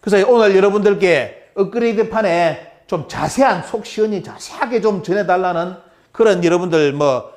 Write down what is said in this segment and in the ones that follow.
그래서 오늘 여러분들께 업그레이드 판에 좀 자세한 속 시원히 자세하게 좀 전해달라는 그런 여러분들 뭐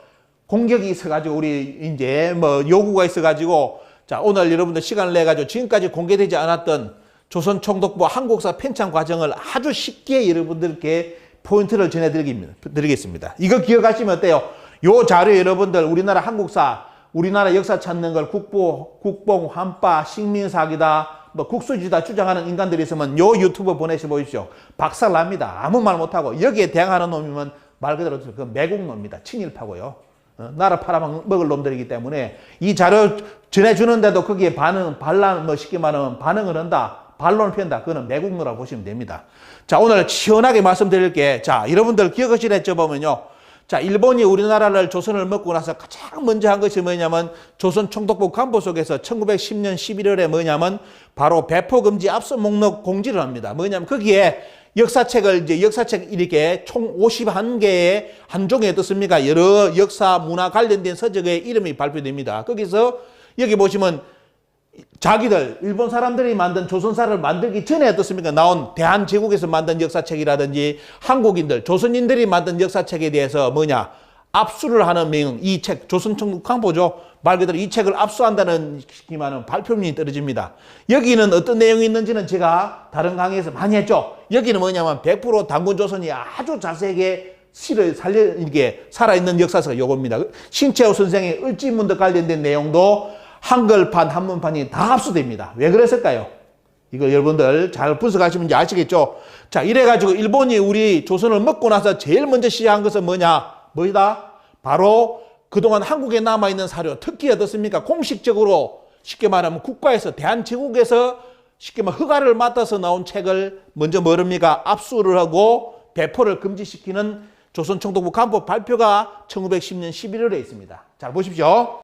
공격이 있어가지고 우리 이제 뭐 요구가 있어가지고 자 오늘 여러분들 시간을 내 가지고 지금까지 공개되지 않았던 조선 총독부 한국사 편찬 과정을 아주 쉽게 여러분들께 포인트를 전해드리겠습니다. 이거 기억하시면 어때요? 요 자료 여러분들 우리나라 한국사 우리나라 역사 찾는 걸 국보, 국뽕, 환빠, 식민사기다, 뭐 국수지다 주장하는 인간들이 있으면 요 유튜브 보내시 보십시오. 박살 납니다. 아무 말 못하고 여기에 대항하는 놈이면 말 그대로 그 매국노입니다. 친일파고요. 어, 나라 팔아먹을 놈들이기 때문에 이 자료 전해주는데도 거기에 반응, 반란, 뭐 쉽게 말하면 반응을 한다. 반론을 편다. 그거는 매국노라고 보시면 됩니다. 자, 오늘 시원하게 말씀드릴 게. 자, 여러분들 기억하시겠죠? 보면요. 자, 일본이 우리나라를 조선을 먹고 나서 가장 먼저 한 것이 뭐냐면 조선 총독부 간부 속에서 1910년 11월에 뭐냐면 바로 배포 금지 압수 목록 공지를 합니다. 뭐냐면 거기에 역사책을 이제 역사책 이렇게 총 51개의 한 종에 어떻습니까? 여러 역사 문화 관련된 서적의 이름이 발표됩니다. 거기서 여기 보시면 자기들 일본 사람들이 만든 조선사를 만들기 전에 어떻습니까? 나온 대한제국에서 만든 역사책이라든지 한국인들 조선인들이 만든 역사책에 대해서 뭐냐 압수를 하는 명이책 조선총국 강보죠 말 그대로 이 책을 압수한다는 기만은 발표문이 떨어집니다. 여기는 어떤 내용이 있는지는 제가 다른 강의에서 많이 했죠. 여기는 뭐냐면 100% 당군 조선이 아주 자세하게 실을 살려 이게 살아있는 역사서가 요겁니다. 신채호 선생의 을지문도 관련된 내용도 한글판, 한문판이 다 압수됩니다. 왜 그랬을까요? 이거 여러분들 잘 분석하시면 아시겠죠? 자, 이래가지고 일본이 우리 조선을 먹고 나서 제일 먼저 시작한 것은 뭐냐? 뭐이다? 바로 그동안 한국에 남아있는 사료, 특히 어떻습니까? 공식적으로 쉽게 말하면 국가에서, 대한제국에서 쉽게 말하면 허가를 맡아서 나온 책을 먼저 뭐랍니까? 압수를 하고 배포를 금지시키는 조선 총독부 간부 발표가 1910년 11월에 있습니다. 잘 보십시오.